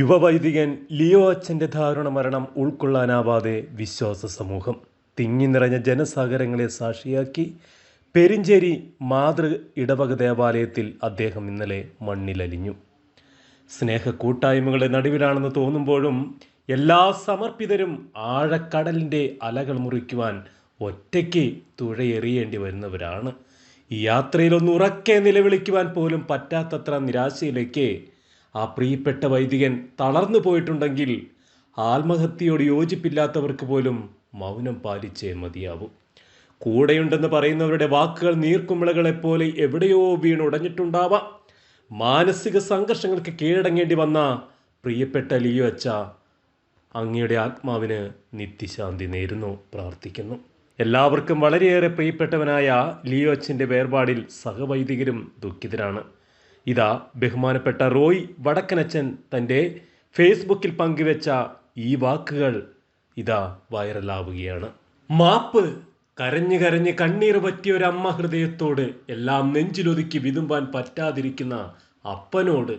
യുവവൈദികൻ Leo അച്ഛന്റെ ദാരുണ മരണം ഉൾക്കൊള്ളാനാവാതെ വിശ്വാസ സമൂഹം തിങ്ങി നിറഞ്ഞ ജനസാഗരങ്ങളെ സാക്ഷിയാക്കി പെരിഞ്ചേരി മാതൃ ഇടവക ദേവാലയത്തിൽ അദ്ദേഹം ഇന്നലെ മണ്ണിലലിഞ്ഞു. സ്നേഹ കൂട്ടായ്മകളുടെ നടുവിലാണെന്ന് തോന്നുമ്പോഴും എല്ലാ സമർപ്പിതരും ആഴക്കടലിന്റെ അലകൾ മുറിക്കുവാൻ ഒറ്റയ്ക്ക് തുഴയെറിയേണ്ടി വരുന്നവരാണ്. ഈ യാത്രയിലൊന്നുറക്കെ നിലവിളിക്കുവാൻ പോലും പറ്റാത്തത്ര നിരാശയിലേക്ക് ആ പ്രിയപ്പെട്ട വൈദികൻ തളർന്നു പോയിട്ടുണ്ടെങ്കിൽ ആത്മഹത്യയോട് യോജിപ്പില്ലാത്തവർക്ക് പോലും മൗനം പാലിച്ചേ മതിയാവൂ. കൂടെയുണ്ടെന്ന് പറയുന്നവരുടെ വാക്കുകൾ നീർക്കുമിളകളെപ്പോലെ എവിടെയോ വീണുടഞ്ഞിട്ടുണ്ടാവാം. മാനസിക സംഘർഷങ്ങൾക്ക് കീഴടങ്ങേണ്ടി വന്ന പ്രിയപ്പെട്ട ലിയോ അച്ച അങ്ങയുടെ ആത്മാവിന് നിത്യശാന്തി നേരുന്നു പ്രാർത്ഥിക്കുന്നു. എല്ലാവർക്കും വളരെയേറെ പ്രിയപ്പെട്ടവനായ ലിയോ അച്ഛന്റെ വേർപാടിൽ സഹവൈദികരും ദുഃഖിതരാണ്. ഇതാ ബഹുമാനപ്പെട്ട റോയ് വടക്കനച്ചൻ തന്റെ ഫേസ്ബുക്കിൽ പങ്കുവെച്ച ഈ വാക്കുകൾ ഇതാ വൈറലാവുകയാണ്. മാപ്പ് കരഞ്ഞു കരഞ്ഞ് കണ്ണീർ പറ്റിയ ഒരു അമ്മ ഹൃദയത്തോട് എല്ലാം നെഞ്ചിലൊതുക്കി വിതുമ്പാൻ പറ്റാതിരിക്കുന്ന അപ്പനോട്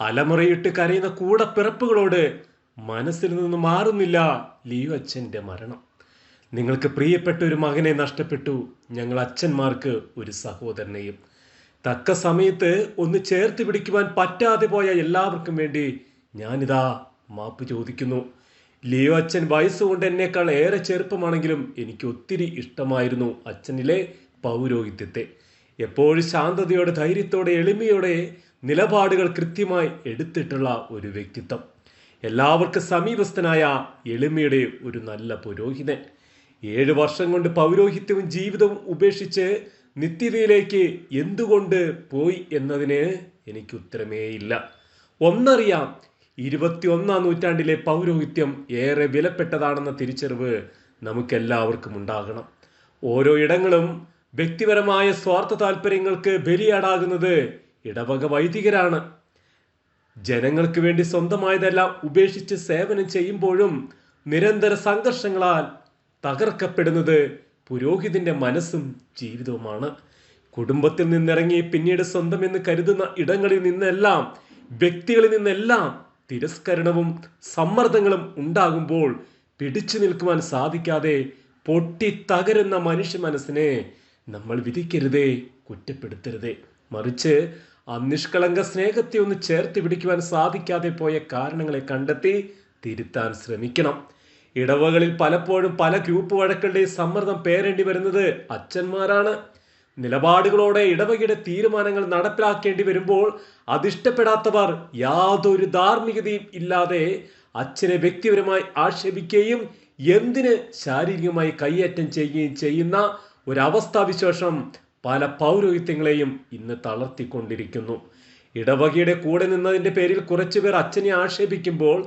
അലമുറയിട്ട് കരയുന്ന കൂടപ്പിറപ്പുകളോട് മനസ്സിൽ നിന്ന് മാറുന്നില്ല ലിയു അച്ഛന്റെ മരണം. നിങ്ങൾക്ക് പ്രിയപ്പെട്ട ഒരു മകനെ നഷ്ടപ്പെട്ടു ഞങ്ങൾ അച്ഛന്മാർക്ക് ഒരു സഹോദരനെയും തക്ക സമയത്ത് ഒന്ന് ചേർത്ത് പിടിക്കുവാൻ പറ്റാതെ പോയ എല്ലാവർക്കും വേണ്ടി ഞാനിതാ മാപ്പ് ചോദിക്കുന്നു. ലിയോ അച്ഛൻ വയസ്സുകൊണ്ട് എന്നേക്കാൾ ഏറെ ചെറുപ്പമാണെങ്കിലും എനിക്ക് ഒത്തിരി ഇഷ്ടമായിരുന്നു അച്ഛനിലെ പൗരോഹിത്യത്തെ. എപ്പോഴും ശാന്തതയോടെ ധൈര്യത്തോടെ എളിമയോടെ നിലപാടുകൾ കൃത്യമായി എടുത്തിട്ടുള്ള ഒരു വ്യക്തിത്വം. എല്ലാവർക്കും സമീപസ്ഥനായ എളിമയുടെ ഒരു നല്ല പുരോഹിതൻ. ഏഴ് വർഷം കൊണ്ട് പൗരോഹിത്യവും ജീവിതവും ഉപേക്ഷിച്ച് നിത്യതയിലേക്ക് എന്തുകൊണ്ട് പോയി എന്നതിന് എനിക്ക് ഉത്തരമേയില്ല ഒന്നറിയാം ഇരുപത്തിയൊന്നാം നൂറ്റാണ്ടിലെ പൗരോഹിത്യം ഏറെ വിലപ്പെട്ടതാണെന്ന തിരിച്ചറിവ് നമുക്കെല്ലാവർക്കും ഉണ്ടാകണം. ഓരോ ഇടങ്ങളും വ്യക്തിപരമായ സ്വാർത്ഥ താല്പര്യങ്ങൾക്ക് ബലിയാടാകുന്നത് ഇടവക വൈദികരാണ്. ജനങ്ങൾക്ക് വേണ്ടി സ്വന്തമായതെല്ലാം ഉപേക്ഷിച്ച് സേവനം ചെയ്യുമ്പോഴും നിരന്തര സംഘർഷങ്ങളാൽ തകർക്കപ്പെടുന്നത് പുരോഹിതന്റെ മനസ്സും ജീവിതവുമാണ്. കുടുംബത്തിൽ നിന്നിറങ്ങി പിന്നീട് സ്വന്തം എന്ന് കരുതുന്ന ഇടങ്ങളിൽ നിന്നെല്ലാം വ്യക്തികളിൽ നിന്നെല്ലാം തിരസ്കരണവും സമ്മർദ്ദങ്ങളും ഉണ്ടാകുമ്പോൾ പിടിച്ചു നിൽക്കുവാൻ സാധിക്കാതെ പൊട്ടി തകരുന്ന മനുഷ്യ മനസ്സിനെ നമ്മൾ വിധിക്കരുതേ കുറ്റപ്പെടുത്തരുതേ. മറിച്ച് ആ നിഷ്കളങ്ക സ്നേഹത്തെ ഒന്ന് ചേർത്ത് പിടിക്കുവാൻ സാധിക്കാതെ പോയ കാരണങ്ങളെ കണ്ടെത്തി തിരുത്താൻ ശ്രമിക്കണം. ഇടവകളിൽ പലപ്പോഴും പല ഗ്രൂപ്പ് വഴക്കളുടെയും സമ്മർദ്ദം പേരേണ്ടി വരുന്നത് അച്ഛന്മാരാണ്. നിലപാടുകളോടെ ഇടവകയുടെ തീരുമാനങ്ങൾ നടപ്പിലാക്കേണ്ടി വരുമ്പോൾ അതിഷ്ടപ്പെടാത്തവർ യാതൊരു ധാർമ്മികതയും ഇല്ലാതെ അച്ഛനെ വ്യക്തിപരമായി ആക്ഷേപിക്കുകയും എന്തിന് ശാരീരികമായി കൈയേറ്റം ചെയ്യുകയും ചെയ്യുന്ന ഒരവസ്ഥാവിശേഷം പല പൗരോഹിത്യങ്ങളെയും ഇന്ന് തളർത്തിക്കൊണ്ടിരിക്കുന്നു. ഇടവകയുടെ കൂടെ നിന്നതിന്റെ പേരിൽ കുറച്ചുപേർ അച്ഛനെ ആക്ഷേപിക്കുമ്പോൾ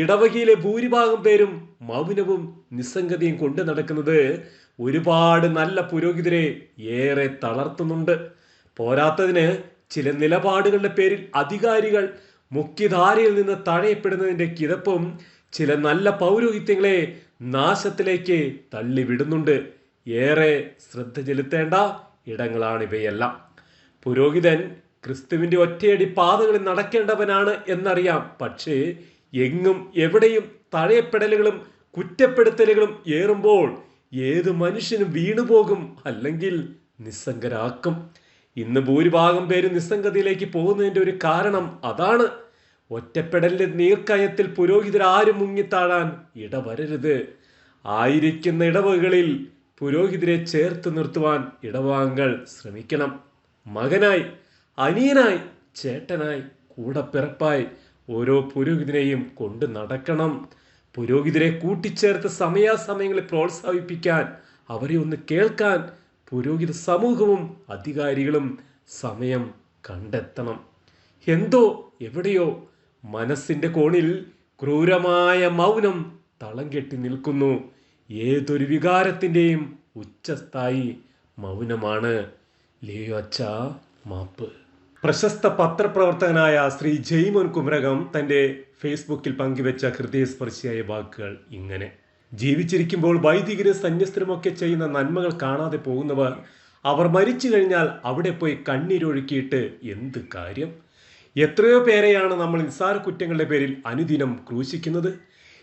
ഇടവകയിലെ ഭൂരിഭാഗം പേരും മൗനവും നിസ്സംഗതയും കൊണ്ടു നടക്കുന്നത് ഒരുപാട് നല്ല പുരോഹിതരെ ഏറെ തളർത്തുന്നുണ്ട്. പോരാത്തതിന് ചില നിലപാടുകളുടെ പേരിൽ അധികാരികൾ മുഖ്യധാരയിൽ നിന്ന് തഴയപ്പെടുന്നതിന്റെ കിതപ്പും ചില നല്ല പൗരോഹിത്യങ്ങളെ നാശത്തിലേക്ക് തള്ളിവിടുന്നുണ്ട്. ഏറെ ശ്രദ്ധ ചെലുത്തേണ്ട ഇടങ്ങളാണ് ഇവയെല്ലാം. പുരോഹിതൻ ക്രിസ്തുവിന്റെ ഒറ്റയടി പാതകളിൽ നടക്കേണ്ടവനാണ് എന്നറിയാം. പക്ഷേ എങ്ങും എവിടെയും തഴയപ്പെടലുകളും കുറ്റപ്പെടുത്തലുകളും ഏറുമ്പോൾ ഏത് മനുഷ്യനും വീണുപോകും അല്ലെങ്കിൽ നിസ്സംഗരാക്കും. ഇന്ന് ഭൂരിഭാഗം പേര് നിസ്സംഗതയിലേക്ക് പോകുന്നതിന്റെ ഒരു കാരണം അതാണ്. ഒറ്റപ്പെടലിന്റെ നീർക്കയത്തിൽ പുരോഹിതരാരും മുങ്ങിത്താഴാൻ ഇടവരരുത്. ആയിരിക്കുന്ന ഇടവുകളിൽ പുരോഹിതരെ ചേർത്ത് നിർത്തുവാൻ ഇടവാങ്ങൾ ശ്രമിക്കണം. മകനായി അനിയനായി ചേട്ടനായി കൂടപ്പിറപ്പായി ഓരോ പുരോഹിതനെയും കൊണ്ട് നടക്കണം. പുരോഹിതരെ കൂട്ടിച്ചേർത്ത് സമയാസമയങ്ങളെ പ്രോത്സാഹിപ്പിക്കാൻ അവരെ ഒന്ന് കേൾക്കാൻ പുരോഹിത സമൂഹവും അധികാരികളും സമയം കണ്ടെത്തണം. എന്തോ എവിടെയോ മനസ്സിന്റെ കോണിൽ ക്രൂരമായ മൗനം തളം കെട്ടി നിൽക്കുന്നു. ഏതൊരു വികാരത്തിന്റെയും ഉച്ചസ്ഥായി മൗനമാണ്. ലിയോ അച്ഛ മാപ്പ്. പ്രശസ്ത പത്രപ്രവർത്തകനായ ശ്രീ ജെയ്മോൻ കുമരകം തന്റെ ഫേസ്ബുക്കിൽ പങ്കുവെച്ച ഹൃദയസ്പർശിയായ വാക്കുകൾ ഇങ്ങനെ. ജീവിച്ചിരിക്കുമ്പോൾ വൈദികരും സന്യസ്തരുമൊക്കെ ചെയ്യുന്ന നന്മകൾ കാണാതെ പോകുന്നവർ അവർ മരിച്ചു കഴിഞ്ഞാൽ അവിടെ പോയി കണ്ണീരൊഴുക്കിയിട്ട് എന്ത് കാര്യം? എത്രയോ പേരെയാണ് നമ്മൾ നിസ്സാര കുറ്റങ്ങളുടെ പേരിൽ അനുദിനം ക്രൂശിക്കുന്നത്?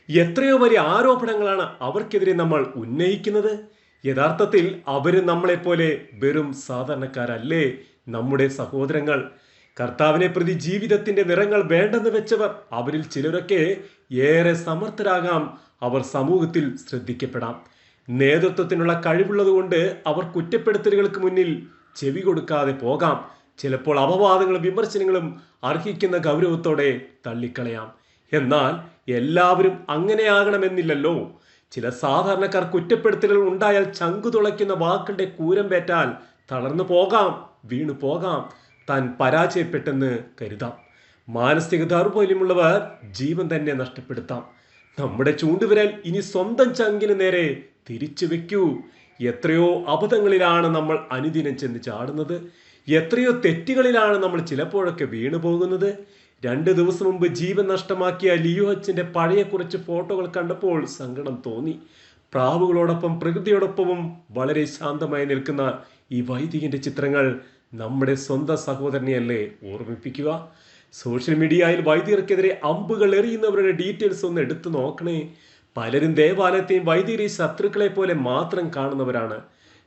എത്രയോ വലിയ ആരോപണങ്ങളാണ് അവർക്കെതിരെ നമ്മൾ ഉന്നയിക്കുന്നത്? യഥാർത്ഥത്തിൽ അവർ നമ്മളെപ്പോലെ വെറും സാധാരണക്കാരല്ലേ നമ്മുടെ സഹോദരങ്ങൾ? കർത്താവിനെ പ്രതി ജീവിതത്തിന്റെ നിറങ്ങൾ വേണ്ടെന്ന് വെച്ചവർ അവരിൽ ചിലരൊക്കെ ഏറെ സമർത്ഥരാകാം. അവർ സമൂഹത്തിൽ ശ്രദ്ധിക്കപ്പെടാം. നേതൃത്വത്തിനുള്ള കഴിവുള്ളതുകൊണ്ട് അവർ കുറ്റപ്പെടുത്തലുകൾക്ക് മുന്നിൽ ചെവി കൊടുക്കാതെ പോകാം. ചിലപ്പോൾ അപവാദങ്ങളും വിമർശനങ്ങളും അർഹിക്കുന്ന ഗൗരവത്തോടെ തള്ളിക്കളയാം. എന്നാൽ എല്ലാവരും അങ്ങനെയാകണമെന്നില്ലല്ലോ. ചില സാധാരണക്കാർ കുറ്റപ്പെടുത്തലുകൾ ഉണ്ടായാൽ ചങ്കു തുളയ്ക്കുന്ന വാക്കിന്റെ കൂരം പേറ്റാൽ തളർന്നു പോകാം വീണു പോകാം. താൻ പരാജയപ്പെട്ടെന്ന് കരുതാം. മാനസിക ദൗർബല്യമുള്ളവർ ജീവൻ തന്നെ നഷ്ടപ്പെടുത്താം. നമ്മുടെ ചൂണ്ടുവിരൽ ഇനി സ്വന്തം ചങ്കിന് നേരെ തിരിച്ചു വെക്കൂ. എത്രയോ അബദ്ധങ്ങളിലാണ് നമ്മൾ അനുദിനം ചെന്ന് ചാടുന്നത്. എത്രയോ തെറ്റുകളിലാണ് നമ്മൾ ചിലപ്പോഴൊക്കെ വീണു പോകുന്നത് രണ്ട് ദിവസം മുമ്പ് ജീവൻ നഷ്ടമാക്കിയ ലിയോ അച്ഛന്റെ പഴയ കുറച്ച് ഫോട്ടോകൾ കണ്ടപ്പോൾ സങ്കടം തോന്നി. പ്രാവുകളോടൊപ്പം പ്രകൃതിയോടൊപ്പവും വളരെ ശാന്തമായി നിൽക്കുന്ന ഈ വൈദികന്റെ ചിത്രങ്ങൾ നമ്മുടെ സ്വന്തം സഹോദരനെയല്ലേ ഓർമ്മിപ്പിക്കുക? സോഷ്യൽ മീഡിയയിൽ വൈദികർക്കെതിരെ അമ്പുകൾ എറിയുന്നവരുടെ ഡീറ്റെയിൽസ് ഒന്ന് എടുത്തു നോക്കണേ. പലരും ദേവാലയത്തെയും വൈദികരെ ശത്രുക്കളെ പോലെ മാത്രം കാണുന്നവരാണ്.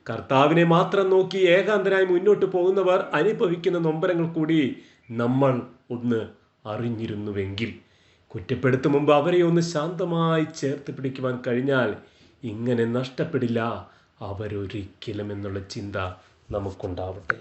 കർത്താവിനെ മാത്രം നോക്കി ഏകാന്തരായി മുന്നോട്ട് പോകുന്നവർ അനുഭവിക്കുന്ന നൊമ്പരങ്ങൾ കൂടി നമ്മൾ ഒന്ന് അറിഞ്ഞിരുന്നുവെങ്കിൽ കുറ്റപ്പെടുത്തും മുമ്പ് അവരെ ഒന്ന് ശാന്തമായി ചേർത്ത് പിടിക്കുവാൻ കഴിഞ്ഞാൽ ഇങ്ങനെ നഷ്ടപ്പെടില്ല. അവരൊരിക്കലും എന്നുള്ള ചിന്ത നമുക്കുണ്ടാവട്ടെ.